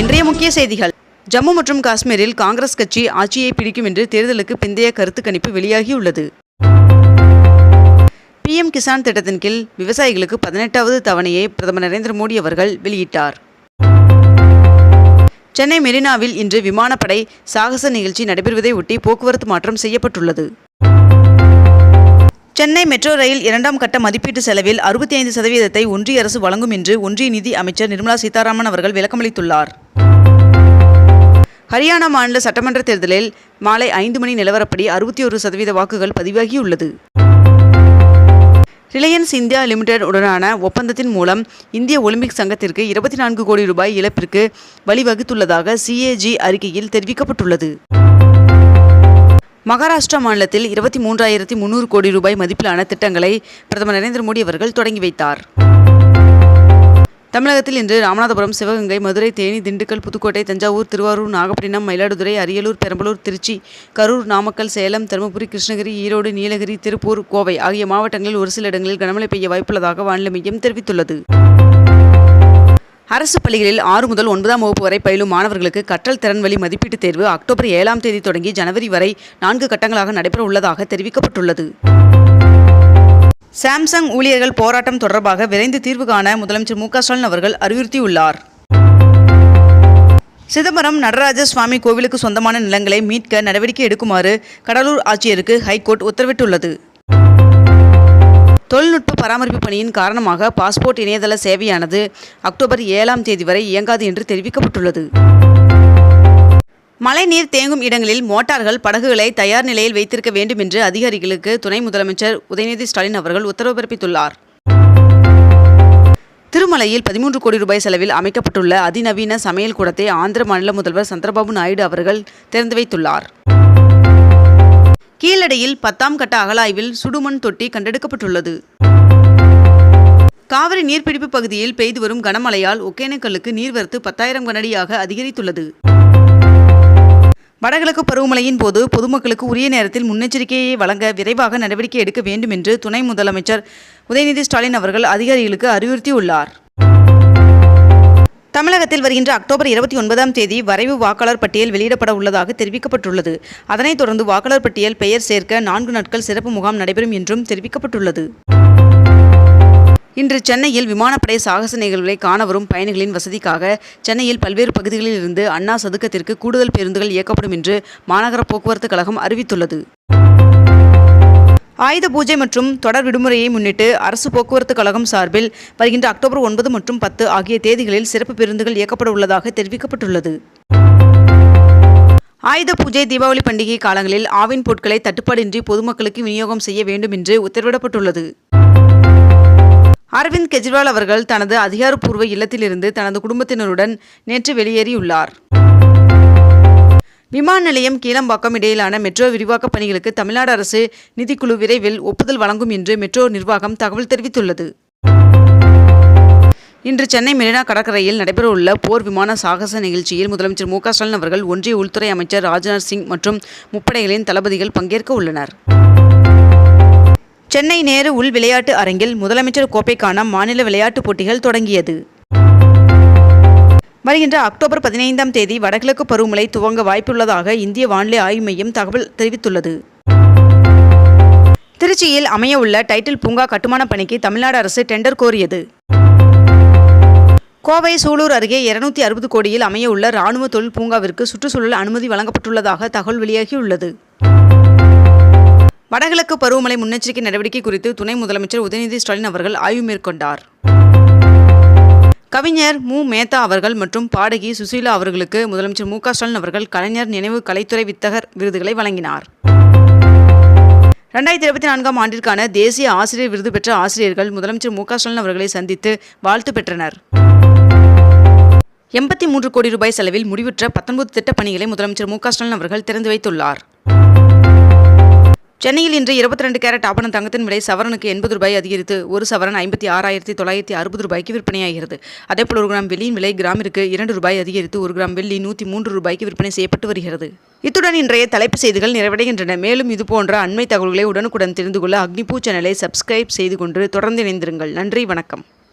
இன்றைய முக்கிய செய்திகள். ஜம்மு மற்றும் காஷ்மீரில் காங்கிரஸ் கட்சி ஆட்சியை பிடிக்கும் என்று தேர்தலுக்கு பிந்தைய கருத்து கணிப்பு வெளியாகியுள்ளது. பிஎம் கிசான் திட்டத்தின் கீழ் விவசாயிகளுக்கு பதினெட்டாவது தவணையை பிரதமர் நரேந்திர மோடி அவர்கள் வெளியிட்டார். சென்னை மெரினாவில் இன்று விமானப்படை சாகச நிகழ்ச்சி நடைபெறுவதை ஒட்டி போக்குவரத்து மாற்றம் செய்யப்பட்டுள்ளது. சென்னை மெட்ரோ ரயில் இரண்டாம் கட்ட மதிப்பீட்டு செலவில் அறுபத்தி ஐந்து சதவீதத்தை ஒன்றிய அரசு வழங்கும் என்று ஒன்றிய நிதி அமைச்சர் நிர்மலா சீதாராமன் அவர்கள் விளக்கமளித்துள்ளார். ஹரியானா மாநில சட்டமன்ற தேர்தலில் மாலை ஐந்து மணி நிலவரப்படி அறுபத்தி ஒரு சதவீத வாக்குகள் பதிவாகியுள்ளது. ரிலையன்ஸ் இந்தியா லிமிடெட் உடனான ஒப்பந்தத்தின் மூலம் இந்திய ஒலிம்பிக் சங்கத்திற்கு இருபத்தி நான்கு கோடி ரூபாய் இழப்பிற்கு வழிவகுத்துள்ளதாக சிஏஜி அறிக்கையில் தெரிவிக்கப்பட்டுள்ளது. மகாராஷ்டிரா மாநிலத்தில் இருபத்தி மூன்றாயிரத்தி முந்நூறு கோடி ரூபாய் மதிப்பிலான திட்டங்களை பிரதமர் நரேந்திர மோடி அவர்கள் தொடங்கி வைத்தார். தமிழகத்தில் இன்று ராமநாதபுரம் சிவகங்கை மதுரை தேனி திண்டுக்கல் புதுக்கோட்டை தஞ்சாவூர் திருவாரூர் நாகப்பட்டினம் மயிலாடுதுறை அரியலூர் பெரம்பலூர் திருச்சி கரூர் நாமக்கல் சேலம் தருமபுரி கிருஷ்ணகிரி ஈரோடு நீலகிரி திருப்பூர் கோவை ஆகிய மாவட்டங்களில் ஒரு சில இடங்களில் கனமழை பெய்ய வாய்ப்புள்ளதாக வானிலை மையம் தெரிவித்துள்ளது. அரசு பள்ளிகளில் ஆறு முதல் ஒன்பதாம் வகுப்பு வரை பயிலும் மாணவர்களுக்கு கற்றல் திறன்வழி மதிப்பீட்டு மதிப்பீட்டுத் தேர்வு அக்டோபர் ஏழாம் தேதி தொடங்கி ஜனவரி வரை நான்கு கட்டங்களாக நடைபெற உள்ளதாக தெரிவிக்கப்பட்டுள்ளது. சாம்சங் ஊழியர்கள் போராட்டம் தொடர்பாக விரைந்து தீர்வு காண முதலமைச்சர் மு ஸ்டாலின் அவர்கள் அறிவுறுத்தியுள்ளார். சிதம்பரம் நடராஜ சுவாமி கோவிலுக்கு சொந்தமான நிலங்களை மீட்க நடவடிக்கை எடுக்குமாறு கடலூர் ஆட்சியருக்கு ஹைகோர்ட் உத்தரவிட்டுள்ளது. தொழில்நுட்ப பராமரிப்பு பணியின் காரணமாக பாஸ்போர்ட் இணையதள சேவையானது அக்டோபர் ஏழாம் தேதி வரை இயங்காது என்று தெரிவிக்கப்பட்டுள்ளது. மழைநீர் தேங்கும் இடங்களில் மோட்டார்கள் படகுகளை தயார் நிலையில் வைத்திருக்க வேண்டும் என்று அதிகாரிகளுக்கு துணை முதலமைச்சர் உதயநிதி ஸ்டாலின் அவர்கள் உத்தரவு பிறப்பித்துள்ளார். திருமலையில் பதிமூன்று கோடி ரூபாய் செலவில் அமைக்கப்பட்டுள்ள அதிநவீன சமையல் கூடத்தை ஆந்திர மாநில முதல்வர் சந்திரபாபு நாயுடு அவர்கள் திறந்து வைத்துள்ளார். கீழடியில் பத்தாம் கட்ட அகலாய்வில் சுடுமண் தொட்டி கண்டெடுக்கப்பட்டுள்ளது. காவிரி நீர்பிடிப்பு பகுதியில் பெய்து வரும் கனமழையால் ஒகேனக்கல்லுக்கு நீர்வரத்து பத்தாயிரம் கனடியாக அதிகரித்துள்ளது. வடகிழக்கு பருவமழையின் போது பொதுமக்களுக்கு உரிய நேரத்தில் முன்னெச்சரிக்கையை வழங்க விரைவாக நடவடிக்கை எடுக்க வேண்டும் என்று துணை முதலமைச்சர் உதயநிதி ஸ்டாலின் அவர்கள் அதிகாரிகளுக்கு அறிவுறுத்தியுள்ளார். தமிழகத்தில் வருகின்ற அக்டோபர் இருபத்தி ஒன்பதாம் தேதி வரைவு வாக்காளர் பட்டியல் வெளியிடப்பட உள்ளதாக தெரிவிக்கப்பட்டுள்ளது. அதனைத் தொடர்ந்து வாக்காளர் பட்டியல் பெயர் சேர்க்க நான்கு நாட்கள் சிறப்பு முகாம் நடைபெறும் என்றும் தெரிவிக்கப்பட்டுள்ளது. இன்று சென்னையில் விமானப்படை சாகச நிகழ்வுகளை காண வரும் பயணிகளின் வசதிக்காக சென்னையில் பல்வேறு பகுதிகளில் இருந்து அண்ணா சதுக்கத்திற்கு கூடுதல் பேருந்துகள் இயக்கப்படும் என்று மாநகர போக்குவரத்து கழகம் அறிவித்துள்ளது. ஆயுத பூஜை மற்றும் தொடர் விடுமுறையை முன்னிட்டு அரசு போக்குவரத்து கழகம் சார்பில் வருகின்ற அக்டோபர் ஒன்பது மற்றும் பத்து ஆகிய தேதிகளில் சிறப்பு பேருந்துகள் இயக்கப்பட உள்ளதாக தெரிவிக்கப்பட்டுள்ளது. ஆயுத பூஜை தீபாவளி பண்டிகை காலங்களில் ஆவின் பொருட்களை தட்டுப்பாடின்றி பொதுமக்களுக்கு விநியோகம் செய்ய வேண்டும் என்று உத்தரவிடப்பட்டுள்ளது. அரவிந்த் கெஜ்ரிவால் அவர்கள் தனது அதிகாரப்பூர்வ இல்லத்திலிருந்து தனது குடும்பத்தினருடன் நேற்று வெளியேறியுள்ளார். விமான நிலையம் கீழம்பாக்கம் இடையிலான மெட்ரோ விரிவாக்கப் பணிகளுக்கு தமிழ்நாடு அரசு நிதிக்குழு விரைவில் ஒப்புதல் வழங்கும் என்று மெட்ரோ நிர்வாகம் தகவல் தெரிவித்துள்ளது. இன்று சென்னை மெரினா கடற்கரையில் நடைபெறவுள்ள போர் விமான சாகச நிகழ்ச்சியில் முதலமைச்சர் மு ஸ்டாலின் அவர்கள் ஒன்றிய உள்துறை அமைச்சர் ராஜ்நாத் சிங் மற்றும் முப்படைகளின் தளபதிகள் பங்கேற்க உள்ளனர். சென்னை நேரு உள் விளையாட்டு அரங்கில் முதலமைச்சர் கோப்பைக்கான மாநில விளையாட்டுப் போட்டிகள் தொடங்கியது. வருகின்ற அக்டோபர் பதினைந்தாம் தேதி வடகிழக்கு பருவமழை துவங்க வாய்ப்புள்ளதாக இந்திய வானிலை ஆய்வு மையம் தகவல் தெரிவித்துள்ளது. திருச்சியில் அமையவுள்ள டைட்டில் பூங்கா கட்டுமான பணிக்கு தமிழ்நாடு அரசு டெண்டர் கோரியது. கோவை சூலூர் அருகே இருநூத்தி அறுபது கோடியில் அமையவுள்ள ராணுவ தொழில் பூங்காவிற்கு சுற்றுச்சூழல் அனுமதி வழங்கப்பட்டுள்ளதாக தகவல் வெளியாகியுள்ளது. வடகிழக்கு பருவமழை முன்னெச்சரிக்கை நடவடிக்கை குறித்து துணை முதலமைச்சர் உதயநிதி ஸ்டாலின் அவர்கள் ஆய்வு மேற்கொண்டார். கவிஞர் மு. மேத்தா அவர்கள் மற்றும் பாடகி சுசீலா அவர்களுக்கு முதலமைச்சர் மு. ஸ்டாலின் அவர்கள் கலைஞர் நினைவு கலைத்துறை வித்தகர் விருதுகளை வழங்கினார். ரெண்டாயிரத்தி இருபத்தி நான்காம் ஆண்டிற்கான தேசிய ஆசிரியர் விருது பெற்ற ஆசிரியர்கள் முதலமைச்சர் மு. ஸ்டாலின் அவர்களை சந்தித்து வாழ்த்து பெற்றனர். எண்பத்தி மூன்று கோடி ரூபாய் செலவில் முடிவுற்ற பத்தொன்பது திட்டப் பணிகளை முதலமைச்சர் மு. ஸ்டாலின் அவர்கள் திறந்து வைத்துள்ளார். சென்னையில் இன்று இருபத்தி ரெண்டு கேரட் ஆபண தங்கத்தின் விலை சவரனுக்கு எண்பது ரூபாய் அதிகரித்து ஒரு சவரன் ஐம்பத்தி ஆறாயிரத்தி தொள்ளாயிரத்தி அறுபது ரூபாய்க்கு விற்பனையாகிறது. அதேபோல் ஒரு கிராம் வெள்ளியின் விலை கிராமிற்கு இரண்டு ரூபாய் அதிகரித்து ஒரு கிராம் வெள்ளி நூற்றி மூன்று ரூபாய்க்கு விற்பனை செய்யப்பட்டு வருகிறது. இத்துடன் இன்றைய தலைப்பு செய்திகள் நிறைவடைகின்றன. மேலும் இதுபோன்ற அண்மை தகவல்களை உடனுக்குடன் தெரிந்து கொள்ள அக்னிபூ சேனலை சப்ஸ்கிரைப் செய்து கொண்டு தொடர்ந்து இணைந்திருங்கள். நன்றி வணக்கம்.